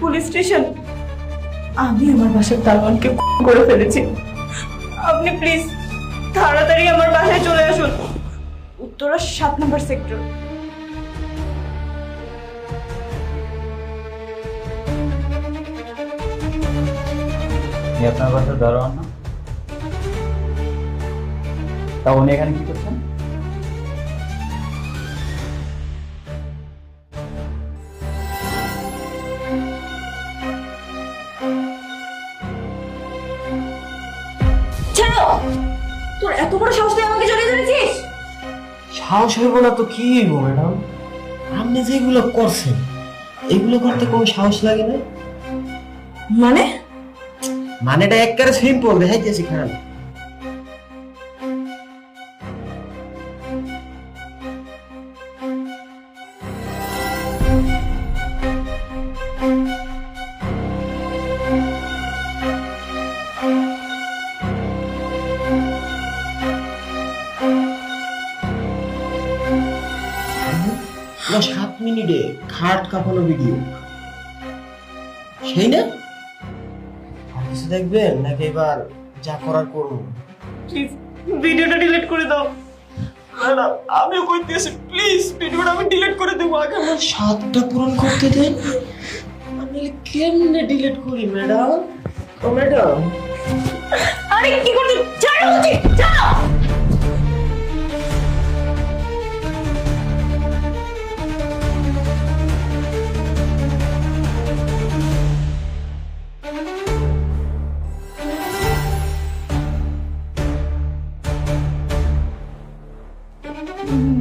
Police station. আমি আমার বাসার দারোয়ানকে করে ফেলেছি। আপনি প্লিজ, তাড়াতাড়ি আমার বাসায় চলে আসুন। উত্তরা সাত নম্বর সেক্টর। আপনার বাসার দারোয়ান না? তা উনি এখানে কি করছেন? তোর এত বড় সাহস তুই আমাকে জড়িয়ে ধরেছিস? সাহস হইব না তো কি হইব ম্যাডাম? আপনি যেগুলো করছেন এগুলো করতে কোনো সাহস লাগে না? মানে? মানেটা একবারে সিম্পল দেখাইতেছি খান না সাত মিনিটে খাট কাঁপানো ভিডিও সেই না? আর কিছু দেখবেন নাকি এবার যা করার করব? প্লিজ ভিডিওটা ডিলিট করে দাও। ম্যাডাম আমিও কইতেছি প্লিজ ভিডিওটা আমি ডিলিট করে দেবো আগে। আমার সাতটা পূরণ করতে দেন। আমি কেমনে ডিলিট করি ম্যাডাম? ও ম্যাডাম। আরে কি করছিস ছাড়ো ছাড়ো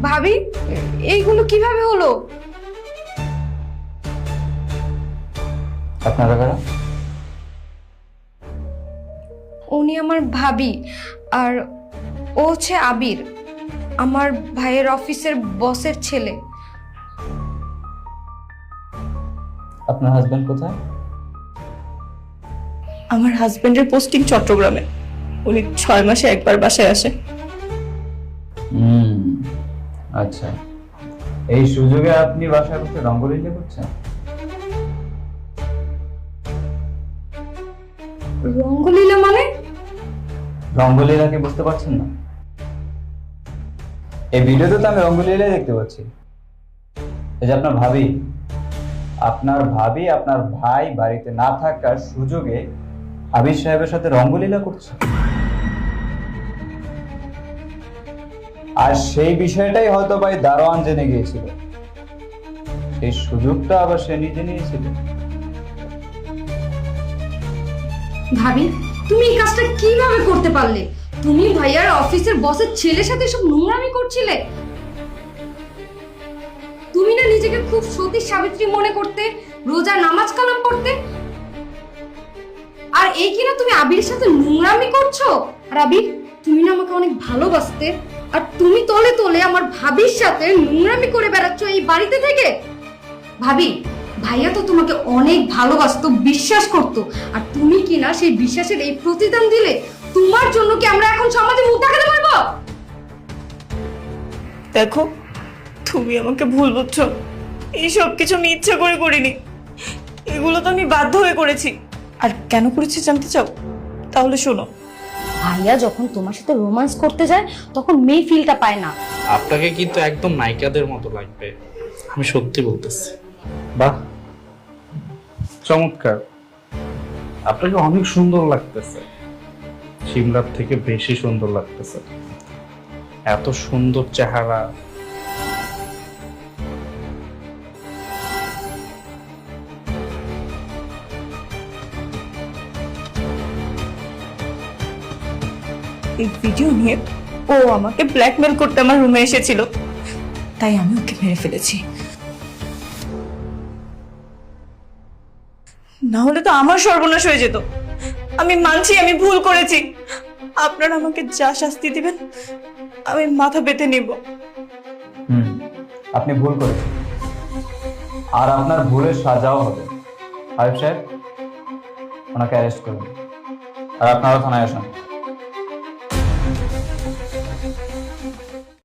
ভাবি এইগুলো কীভাবে হলো? আপনারা কারা? উনি আমার ভাবি আর ও হচ্ছে আবির আমার ভাইয়ের অফিসের বসের ছেলে। আপনার হাজবেন্ড কোথায়? আমার হাজবেন্ডের পোস্টিং চট্টগ্রামে। উনি ছয় মাসে একবার বাসায় আসে। আচ্ছা। এই সুযোগে আপনি বাসায় বসে রঙ্গলীলা করছেন? রঙ্গলীলা মানে? রঙ্গলীলা কি বুঝতে পারছেন না? এই ভিডিওতে তো আমি রঙ্গলীলাই দেখতে পাচ্ছি। এই যে আপনার ভাবি আপনার ভাবি আপনার ভাই বাড়িতে না থাকার সুযোগে আবির সাহেবের সাথে রঙ্গলীলা করছে। আর সেই বিষয়টাই হয়তো ভাই দারোয়ান জেনে গিয়েছিল। সেই সুযোগটা আবার সে নিজে নিয়েছিল। ভাবি, তুমি এই কাজটা কীভাবে করতে পারলে? তুমি ভাইয়ার অফিসের বসের ছেলের সাথে সব নোংরামি করছিলে? তুমি না নিজেকে খুব সতী সাবিত্রী মনে করতে, রোজা নামাজ কালাম করতে? আর এই কিনা তুমি আবির সাথে নোংরামি করছ? আর আবির তুমি না আমাকে অনেক ভালোবাসতে। আর তুমি তলে তলে আমার ভাবির সাথে নোংরামি করে বেড়াচ্ছ এই বাড়িতে থেকে? ভাবি, ভাইয়া তো তোমাকে অনেক ভালোবাসতো, বিশ্বাস করতো। আর তুমি কি না সেই বিশ্বাসের এই প্রতিদান দিলে, তোমার জন্য কি আমরা এখন সমাজে মুখ দেখাতে পারব? দেখো, তুমি আমাকে ভুল বুঝছ। এইসব কিছু আমি ইচ্ছা করে করিনি। এগুলো তো আমি বাধ্য হয়ে করেছি। আর কেন করেছি জানতে চাও? তাহলে শোনো। ভাইয়া যখন তোমার সাথে রোমান্স করতে যায়, তখন মেয়ে ফিলটা পায় না। আপনাকে কিন্তু একদম নায়িকাদের মতো লাগবে। আমি সত্যি বলতেছি। বাহ। চমৎকার। আপনাকে অনেক সুন্দর লাগতেছে। সিমলার থেকে বেশি সুন্দর লাগতেছে। এত সুন্দর চেহারা এই ভিডিও নিয়ে ও আমাকে ব্ল্যাকমেল করতে আমার রুমে এসেছিল। তাই আমি ওকে মেরে ফেলেছি। না হলে তো আমার সর্বনাশ হয়ে যেত। আমি মানছি, আমি ভুল করেছি। আপনারা আমাকে যা শাস্তি দিবেন, আমি মাথা পেতে নিব। হুম, আপনি ভুল করেছেন। আর আপনার ভুলের সাজাও হবে। আরিফ সাহেব, ওনাকে অ্যারেস্ট করুন। আর আপনারা থানায় আসুন।